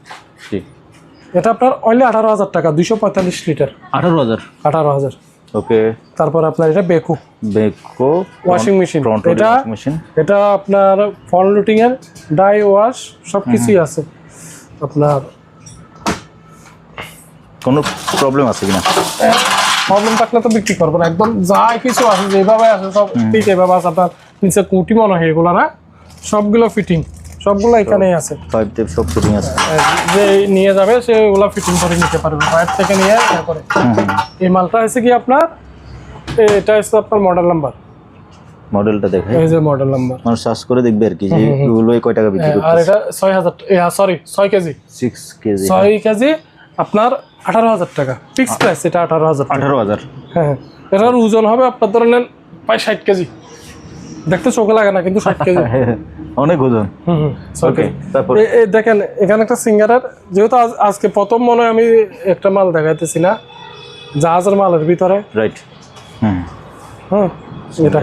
Speaker 1: এটা আপনার অনলি আঠারো হাজার টাকা দুইশো পঁয়তাল্লিশ লিটার।
Speaker 2: আঠারো হাজার?
Speaker 1: আঠারো হাজার।
Speaker 2: ওকে।
Speaker 1: তারপর আপনার এটা Beko.
Speaker 2: Beko
Speaker 1: washing machine
Speaker 2: front
Speaker 1: এটা
Speaker 2: মেশিন
Speaker 1: এটা আপনার ফল লুটিং এর ডাই ওয়াশ সব কিছুই আছে। আপনার
Speaker 2: কোনো প্রবলেম আছে কিনা?
Speaker 1: প্রবলেম থাকলে তো বিক্রি করব না একদম যা কিছু আছে যেভাবে আছে সব ঠিক এভাবে আছে। আপনার নিচে কুটি মনে হয় এগুলো না সবগুলো ফিটিং সবগুলো এখানেই আছে।
Speaker 2: ফাইভ টেপ সব ফিটিং আছে।
Speaker 1: যে নিয়ে যাবে সে ওগুলো ফিটিং করে নিতে পারবে। বাইরে থেকে নিয়ে করে এই মালটা হচ্ছে কি আপনার? এটা হচ্ছে আপনার মডেল নাম্বার
Speaker 2: মডেলটা দেখে
Speaker 1: এই যে মডেল নাম্বার
Speaker 2: মানুষ সার্চ করে দেখবে আর কি যে এগুলো কয় টাকা বিক্রি
Speaker 1: আর এটা ছয় হাজার সরি ছয় কেজি।
Speaker 2: Six KG.
Speaker 1: ছয় কেজি আপনার আঠারো হাজার টাকা। ফিক্স প্রাইস এটা আঠারো হাজার টাকা।
Speaker 2: আঠারো হাজার।
Speaker 1: হ্যাঁ এটার ওজন হবে আপনার ধরে নেন প্রায় ষাট কেজি। দেখতে চোখে লাগে না কিন্তু ষাট কেজি।
Speaker 2: অনেক ওজন। ওকে তারপর?
Speaker 1: দেখেন এখানে একটা সিঙ্গারের যেহেতু আজ- আজকে প্রথম মনে হয় আমি একটা মাল দেখাইতেছি না জাহাজের মালের ভিতরে।
Speaker 2: রাইট হুম।
Speaker 1: হুম এটা।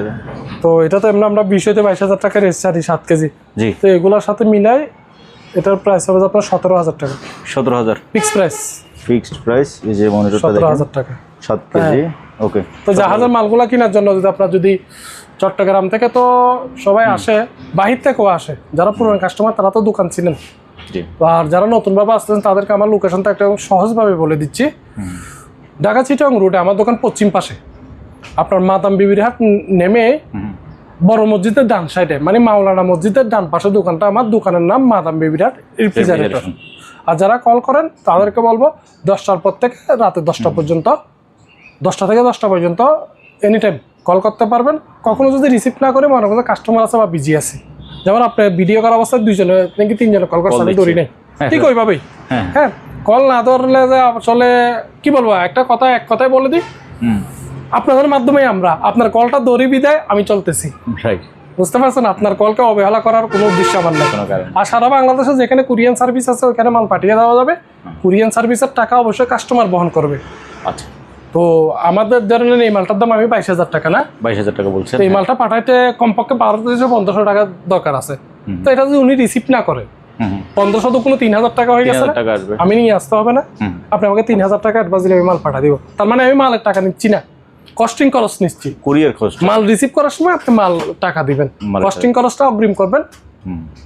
Speaker 1: তো এটা তো এমনি আমরা বিশ হইতে বাইশ হাজার টাকা রেস ছাড়ি সাত কেজি।
Speaker 2: জি।
Speaker 1: তো এগুলোর সাথে মিলাই এটার প্রাইস হবে আপনার সতেরো হাজার টাকা।
Speaker 2: সতেরো হাজার।
Speaker 1: ফিক্স প্রাইস
Speaker 2: ফিক্সড প্রাইস এই যে মনিটরটা
Speaker 1: সতেরো
Speaker 2: দেখেন।
Speaker 1: হাজার টাকা।
Speaker 2: সাত কেজি ওকে
Speaker 1: তো জাহাজের মালগুলা কেনার জন্য যদি আপনার যদি চট্টগ্রাম থেকে তো সবাই আসে বাহির থেকেও আসে। যারা পুরনো কাস্টমার তারা তো দোকান
Speaker 2: ছিলেন
Speaker 1: আর যারা নতুনভাবে আসতেছেন তাদেরকে আমার লোকেশনটা একটা সহজভাবে বলে দিচ্ছি। ঢাকা চিটং রুটে আমার দোকান পশ্চিম পাশে। আপনার মাদাম বিবির হাট নেমে বড় মসজিদের ডান সাইডে মানে মাওলানা মসজিদের ডান পাশে দোকানটা আমার দোকানের নাম মাদাম বেবির হাট রেফ্রিজারেটর আর যারা কল করেন তাদেরকে বলব দশটার পর থেকে রাতে দশটা পর্যন্ত দশটা থেকে দশটা পর্যন্ত এনি টাইম কল করতে পারবেন। কখনো যদি রিসিভ না করে মনে করছে কাস্টমার আছে বা বিজি আছে। যেমন আপনি ভিডিও করা অবস্থায় দুইজনে নাকি তিনজনে কল আমি
Speaker 2: দিচ্ছে।
Speaker 1: ধরি নাই।
Speaker 2: হ্যাঁ,
Speaker 1: ঠিক ওইভাবেই।
Speaker 2: হ্যাঁ।
Speaker 1: হ্যাঁ কল না ধরলে যে আসলে কি বলব একটা কথা এক কথায় বলে দিই। আপনাদের মাধ্যমে আমরা আপনার কলটা দড়ি বিদায় আমি চলতেছি। বুঝতে পারছেন? আপনার কলকে অবহেলা করার কোনো উদ্দেশ্য আমার নেই।
Speaker 2: কোনো কারণ
Speaker 1: আর সারা বাংলাদেশে যেখানে কুরিয়ান সার্ভিস আছে ওখানে মাল পাঠিয়ে দেওয়া যাবে। কুরিয়ান সার্ভিসের টাকা অবশ্যই কাস্টমার বহন করবে।
Speaker 2: আচ্ছা।
Speaker 1: তো আমাদের ধরেন এই মালটার দাম আমি বাইশ হাজার টাকা না?
Speaker 2: বাইশ হাজার টাকা বলছেন
Speaker 1: এই মালটা পাঠাইতে কমপক্ষে বারো থেকে পনেরোশো টাকা দরকার আছে। তো এটা যদি উনি রিসিভ না করে পনেরোশো তো কোনো তিন হাজার টাকা হয়ে গেছে আমি নিয়ে আসতে হবে না। আপনি আমাকে তিন হাজার টাকা অ্যাডভান্স দিলে আমি মাল পাঠা দিব। তার মানে আমি মালের টাকা নিচ্ছি না। কস্টিং খরচ নিচ্ছি।
Speaker 2: কুরিয়ার খোঁজ
Speaker 1: মাল রিসিভ করার সময় আপনি মাল টাকা দিবেন। কস্টিং খরচটা অগ্রিম করবেন।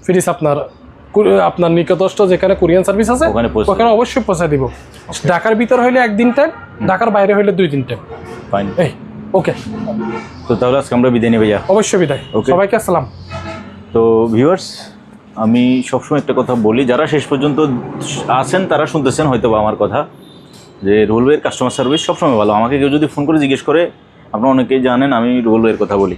Speaker 1: ফ্রিজ আপনার আপনার নিকটস্থ যেখানে কোরিয়ান সার্ভিস আছে
Speaker 2: ওখানে
Speaker 1: অবশ্যই পৌঁছে দিব। ঢাকার ভিতর হইলে একদিন টাইম ঢাকার বাইরে হইলে দুই দিন টাইম
Speaker 2: ফাইন
Speaker 1: এই ওকে
Speaker 2: তো তাহলে আজকে আমরা বিদায় নিই ভাইয়া।
Speaker 1: অবশ্যই বিদায়।
Speaker 2: Okay.
Speaker 1: সবাইকে আসসালাম।
Speaker 2: তো ভিউয়ার্স আমি সবসময় একটা কথা বলি যারা শেষ পর্যন্ত আছেন তারা শুনতেছেন হয়তো আমার কথা যে রুলওয়ের কাস্টমার সার্ভিস সবসময় ভালো। আমাকে কেউ যদি ফোন করে জিজ্ঞেস করে আপনারা অনেকেই জানেন আমি রোলওয়ের কথা বলি।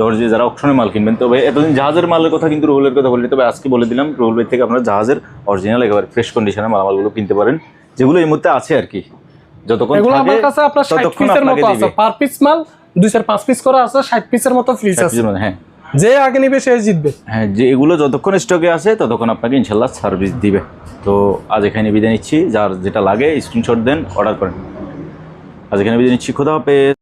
Speaker 2: তবে যে যারা অপশনে মাল কিনবেন তবে এতদিন জাহাজের মালের কথা কিন্তু রুলের কথা বলি তবে আজকে বলে দিলাম রুলওয়ে থেকে আপনারা জাহাজের অরিজিনাল একেবারে ফ্রেশ কন্ডিশনের মালামালগুলো কিনতে পারেন যেগুলো এই মুহূর্তে আছে আর কি। যতক্ষণ
Speaker 1: আমার কাছে আপনার ষাট
Speaker 2: ততক্ষণ
Speaker 1: পিসের মতো আছে। পার পিস মাল দুই পিস করে আছে ষাট পিসের মতো ফ্রিজ আছে।
Speaker 2: হ্যাঁ।
Speaker 1: যে আগে নিবে সে জিতবে।
Speaker 2: হ্যাঁ যে এগুলো যতক্ষণ স্টকে আছে ততক্ষণ আপনাকে ইনশাল্লাহ সার্ভিস দিবে। তো আজ এখানে বিদায় নিচ্ছি। যার যেটা লাগে স্ক্রিনশট দেন অর্ডার করেন। আজ এখানে বিদায় নিচ্ছি। খোদা হাফেজ।